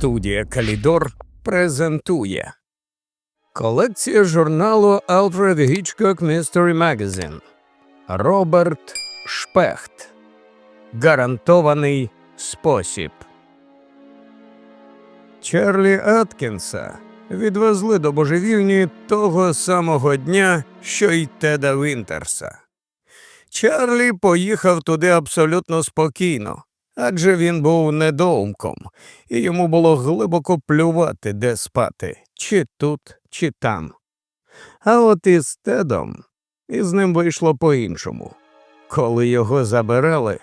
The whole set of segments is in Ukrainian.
Студія Калідор презентує Колекція журналу Alfred Hitchcock Mystery Magazine Роберт Шпехт Гарантований спосіб. Чарлі Аткінса відвезли до божевільні того самого дня, що й Теда Вінтерса. Чарлі поїхав туди абсолютно спокійно, адже він був недоумком, і йому було глибоко плювати, де спати, чи тут, чи там. А от із Тедом із ним вийшло по-іншому. Коли його забирали,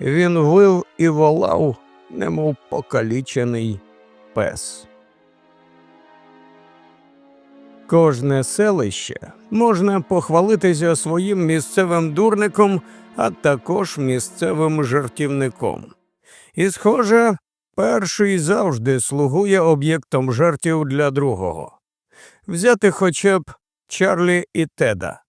він вив і волав, немов покалічений пес. Кожне селище можна похвалитися своїм місцевим дурником, а також місцевим жартівником. І, схоже, перший завжди слугує об'єктом жартів для другого. Взяти хоча б Чарлі і Теда.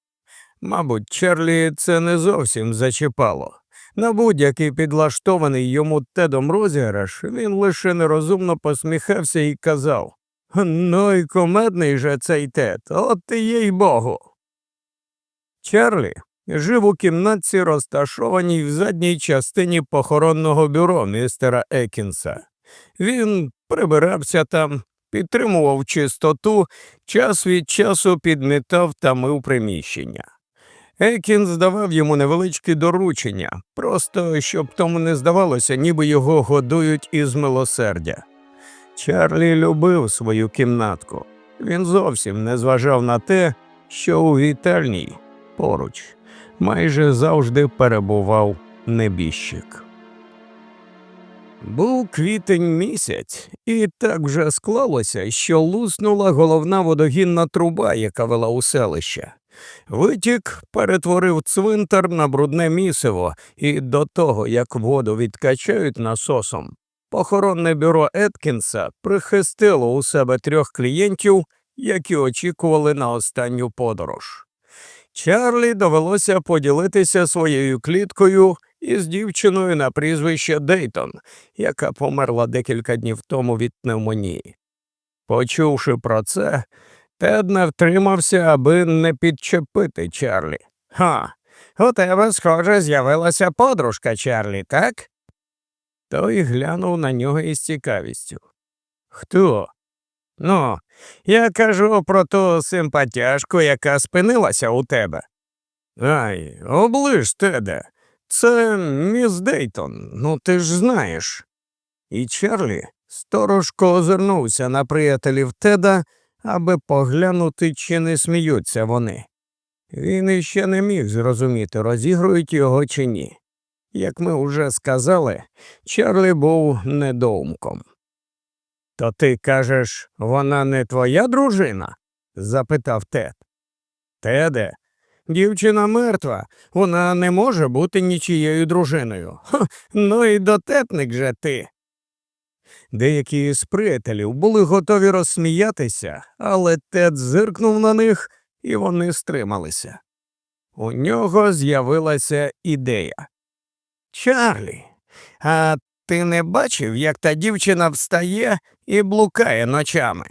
Мабуть, Чарлі це не зовсім зачіпало. На будь-який підлаштований йому Тедом розіграш він лише нерозумно посміхався і казав Ну й комедний же цей Тед, от і їй богу. Чарлі жив у кімнатці, розташованій в задній частині похоронного бюро містера Екінса. Він прибирався там, підтримував чистоту, час від часу підмітав та мив приміщення. Екінс давав йому невеличкі доручення, просто щоб тому не здавалося, ніби його годують із милосердя. Чарлі любив свою кімнатку. Він зовсім не зважав на те, що у вітальній поруч майже завжди перебував небіжчик. Був квітень місяць, і так вже склалося, що луснула головна водогінна труба, яка вела у селище. Витік перетворив цвинтар на брудне місиво, і до того, як воду відкачають насосом, похоронне бюро Еткінса прихистило у себе трьох клієнтів, які очікували на останню подорож. Чарлі довелося поділитися своєю кліткою із дівчиною на прізвище Дейтон, яка померла декілька днів тому від пневмонії. Почувши про це, Тед не втримався, аби не підчепити Чарлі. Ха, у тебе, схоже, з'явилася подружка Чарлі, так? Той глянув на нього із цікавістю. Хто? Ну, я кажу про ту симпатяшку, яка спинилася у тебе. Ай, оближ Теде. Це міс Дейтон, ну ти ж знаєш. І Чарлі сторожко озирнувся на приятелів Теда, аби поглянути, чи не сміються вони. Він іще не міг зрозуміти, розігрують його чи ні. Як ми уже сказали, Чарлі був недоумком. То ти кажеш, вона не твоя дружина? запитав Тед. Теде, дівчина мертва, вона не може бути нічією дружиною. Ха, ну і дотепник же ти. Деякі з приятелів були готові розсміятися, але Тед зиркнув на них, і вони стрималися. У нього з'явилася ідея. Чарлі, а ти не бачив, як та дівчина встає і блукає ночами?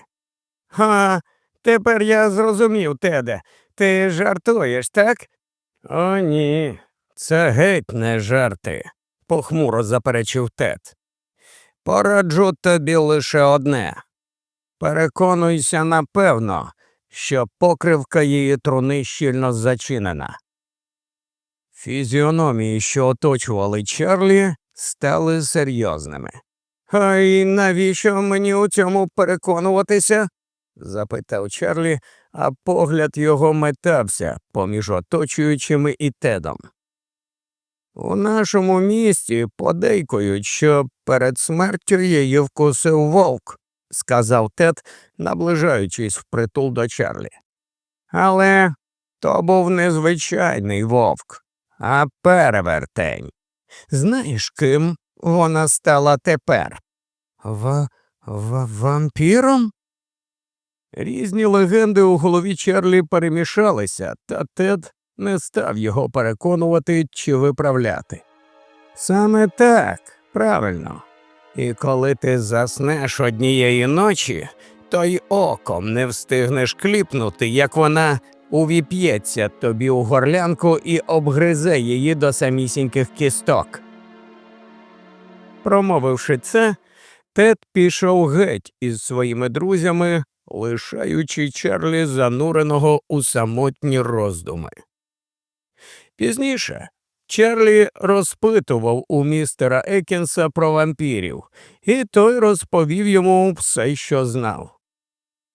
Ха, тепер я зрозумів, Теде. Ти жартуєш, так? О, ні, це геть не жарти, похмуро заперечив Тед. Пораджу тобі лише одне. Переконуйся напевно, що покривка її труни щільно зачинена. Фізіономії, що оточували Чарлі, стали серйозними. А й навіщо мені у цьому переконуватися? запитав Чарлі, а погляд його метався поміж оточуючими і тедом. У нашому місті подейкують, що перед смертю її вкусив вовк, сказав Тед, наближаючись впритул до Чарлі. Але то був незвичайний вовк, а перевертень. Знаєш, ким вона стала тепер? В... в... вампіром? Різні легенди у голові Чарлі перемішалися, та Тед не став його переконувати чи виправляти. Саме так, правильно. І коли ти заснеш однієї ночі, то й оком не встигнеш кліпнути, як вона увіп'ється тобі у горлянку і обгризе її до самісіньких кісток. Промовивши це, Тед пішов геть із своїми друзями, лишаючи Чарлі зануреного у самотні роздуми. Пізніше Чарлі розпитував у містера Екінса про вампірів, і той розповів йому все, що знав.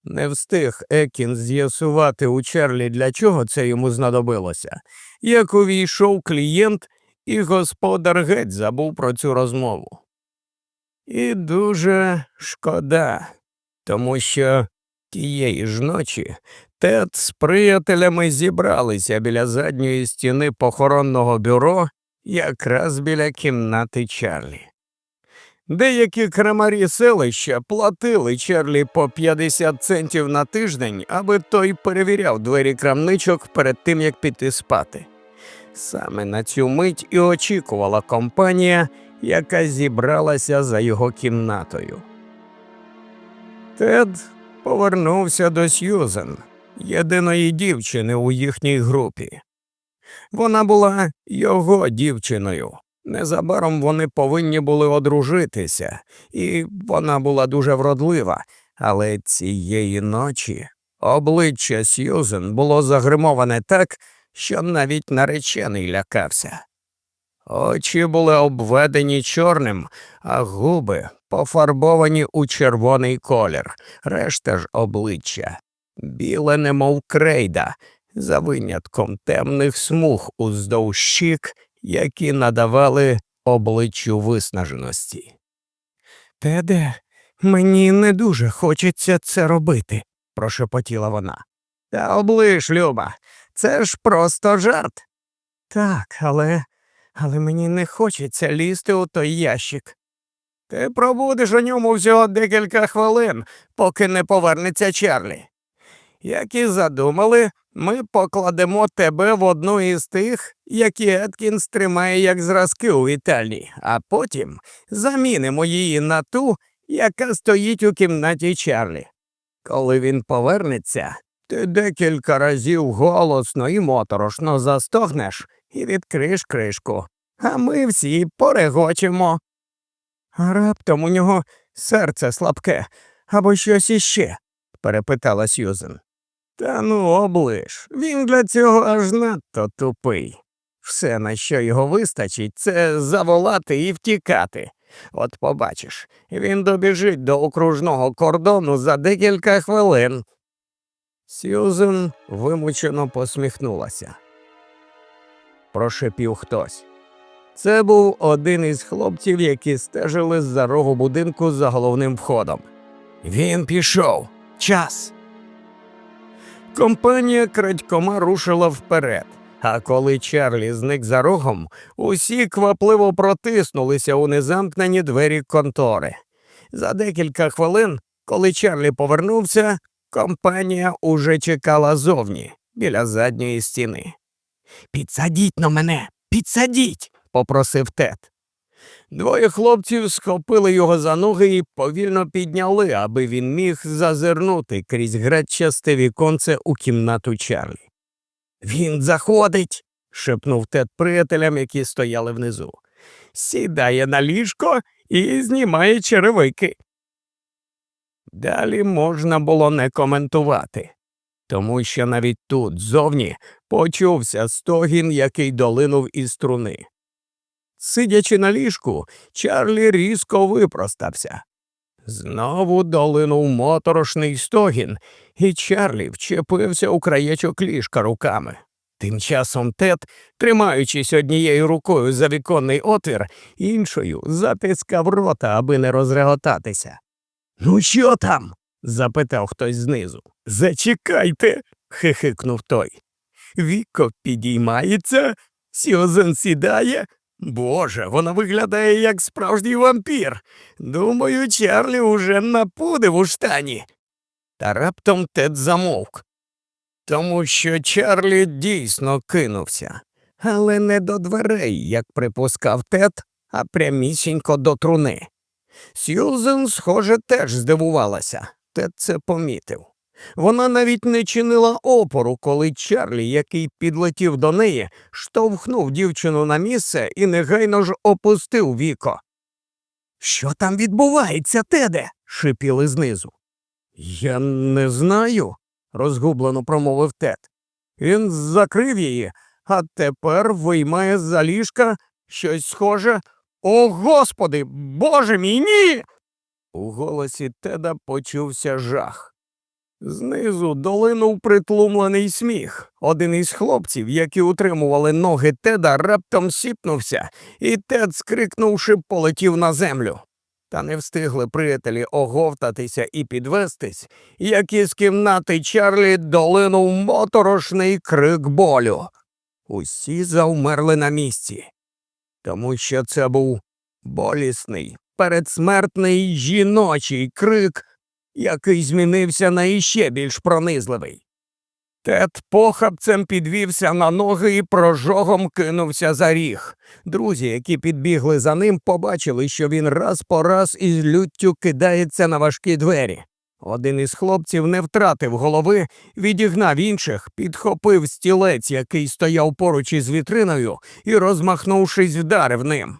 Не встиг Екінс з'ясувати у Чарлі, для чого це йому знадобилося, як увійшов клієнт, і господар геть забув про цю розмову. І дуже шкода, тому що тієї ж ночі Тед з приятелями зібралися біля задньої стіни похоронного бюро якраз біля кімнати Чарлі. Деякі крамарі селища платили Чарлі по 50 центів на тиждень, аби той перевіряв двері крамничок перед тим, як піти спати. Саме на цю мить і очікувала компанія, яка зібралася за його кімнатою. Тед повернувся до Сьюзен, єдиної дівчини у їхній групі. Вона була його дівчиною. Незабаром вони повинні були одружитися, і вона була дуже вродлива, але цієї ночі обличчя Сьюзен було загримоване так, що навіть наречений лякався. Очі були обведені чорним, а губи пофарбовані у червоний колір, решта ж обличчя, біле, немов крейда, за винятком темних смуг уздовж щік, які надавали обличчю виснаженості. Теде, мені не дуже хочеться це робити, прошепотіла вона. Та облиш, Люба, це ж просто жарт. Так, але але мені не хочеться лізти у той ящик. Ти пробудеш у ньому всього декілька хвилин, поки не повернеться Чарлі. Як і задумали, ми покладемо тебе в одну із тих, які Еткінс тримає як зразки у вітальні, а потім замінимо її на ту, яка стоїть у кімнаті Чарлі. Коли він повернеться, ти декілька разів голосно і моторошно застогнеш і відкриєш кришку, а ми всі порегочемо. Раптом у нього серце слабке або щось іще? перепитала Сьюзен. Та ну облиш, він для цього аж надто тупий. Все, на що його вистачить, це заволати і втікати. От побачиш, він добіжить до окружного кордону за декілька хвилин. Сьюзен вимучено посміхнулася. Прошепів хтось. Це був один із хлопців, які стежили з-за рогу будинку за головним входом. Він пішов. Час. Компанія крадькома рушила вперед. А коли Чарлі зник за рогом, усі квапливо протиснулися у незамкнені двері контори. За декілька хвилин, коли Чарлі повернувся, компанія уже чекала зовні, біля задньої стіни. Підсадіть на мене, підсадіть, попросив Тед. Двоє хлопців схопили його за ноги і повільно підняли, аби він міг зазирнути крізь гречасте віконце у кімнату Чарлі. Він заходить, шепнув Тед приятелям, які стояли внизу. Сідає на ліжко і знімає черевики. Далі можна було не коментувати, тому що навіть тут, зовні, почувся стогін, який долинув із струни. Сидячи на ліжку, Чарлі різко випростався. Знову долинув моторошний стогін, і Чарлі вчепився у краєчок ліжка руками. Тим часом Тед, тримаючись однією рукою за віконний отвір, іншою затискав рота, аби не розреготатися. Ну, що там? запитав хтось знизу. Зачекайте. хихикнув той. Віко підіймається, Сьюзен сідає. Боже, вона виглядає як справжній вампір. Думаю, Чарлі уже напудив у штані. Та раптом Тед замовк. Тому що Чарлі дійсно кинувся, але не до дверей, як припускав Тед, а прямісінько до труни. Сьюзен, схоже, теж здивувалася, Тед це помітив. Вона навіть не чинила опору, коли Чарлі, який підлетів до неї, штовхнув дівчину на місце і негайно ж опустив віко. Що там відбувається, Теде? шипіли знизу. Я не знаю, розгублено промовив Тед. Він закрив її, а тепер виймає з-за ліжка щось схоже. О, господи, боже мій ні. У голосі Теда почувся жах. Знизу долинув притлумлений сміх. Один із хлопців, які утримували ноги Теда, раптом сіпнувся, і Тед, скрикнувши, полетів на землю. Та не встигли приятелі оговтатися і підвестись, як із кімнати Чарлі долинув моторошний крик болю. Усі завмерли на місці, тому що це був болісний, передсмертний жіночий крик, який змінився на іще більш пронизливий. Тед похапцем підвівся на ноги і прожогом кинувся за ріг. Друзі, які підбігли за ним, побачили, що він раз по раз із люттю кидається на важкі двері. Один із хлопців не втратив голови, відігнав інших, підхопив стілець, який стояв поруч із вітриною, і, розмахнувшись, вдарив ним.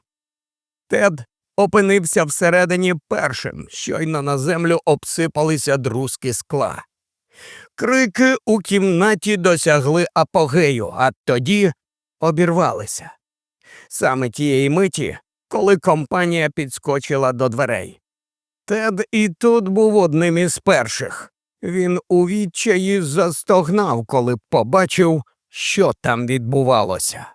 Тед опинився всередині першим, щойно на землю обсипалися друзки скла. Крики у кімнаті досягли апогею, а тоді обірвалися. Саме тієї миті, коли компанія підскочила до дверей. Тед і тут був одним із перших. Він у відчаї застогнав, коли побачив, що там відбувалося.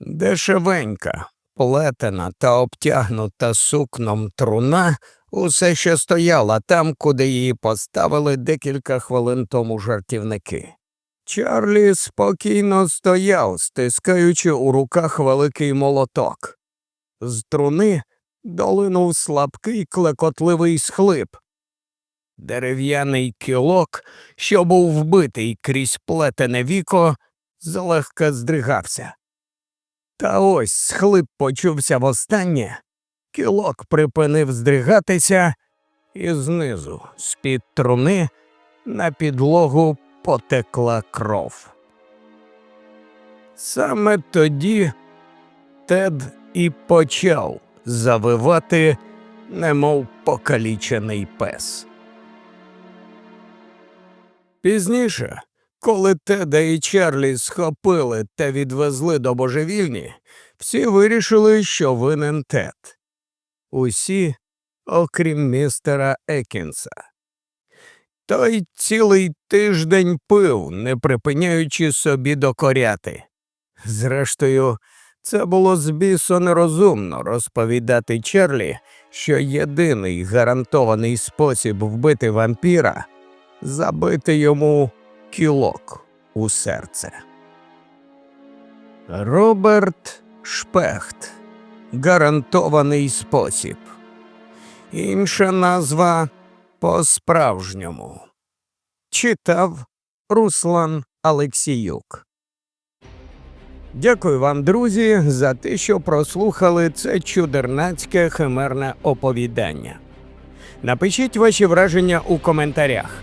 Дешевенька, плетена та обтягнута сукном труна усе ще стояла там, куди її поставили декілька хвилин тому жартівники. Чарлі спокійно стояв, стискаючи у руках великий молоток. З труни долинув слабкий клекотливий схлип. Дерев'яний кілок, що був вбитий крізь плетене віко, злегка здригався. Та ось схлип почувся востаннє, кілок припинив здригатися, і знизу, з-під труни, на підлогу потекла кров. Саме тоді Тед і почав завивати, немов покалічений пес. Пізніше, коли Теда і Чарлі схопили та відвезли до божевільні, всі вирішили, що винен Тед. Усі, окрім містера Екінса. Той цілий тиждень пив, не припиняючи собі докоряти. Зрештою, це було збісо нерозумно розповідати Чарлі, що єдиний гарантований спосіб вбити вампіра забити йому кілок у серце. Роберт Шпехт. Гарантований спосіб. Інша назва по-справжньому. Читав Руслан Алексіюк. Дякую вам, друзі, за те, що прослухали це чудернацьке химерне оповідання. Напишіть ваші враження у коментарях,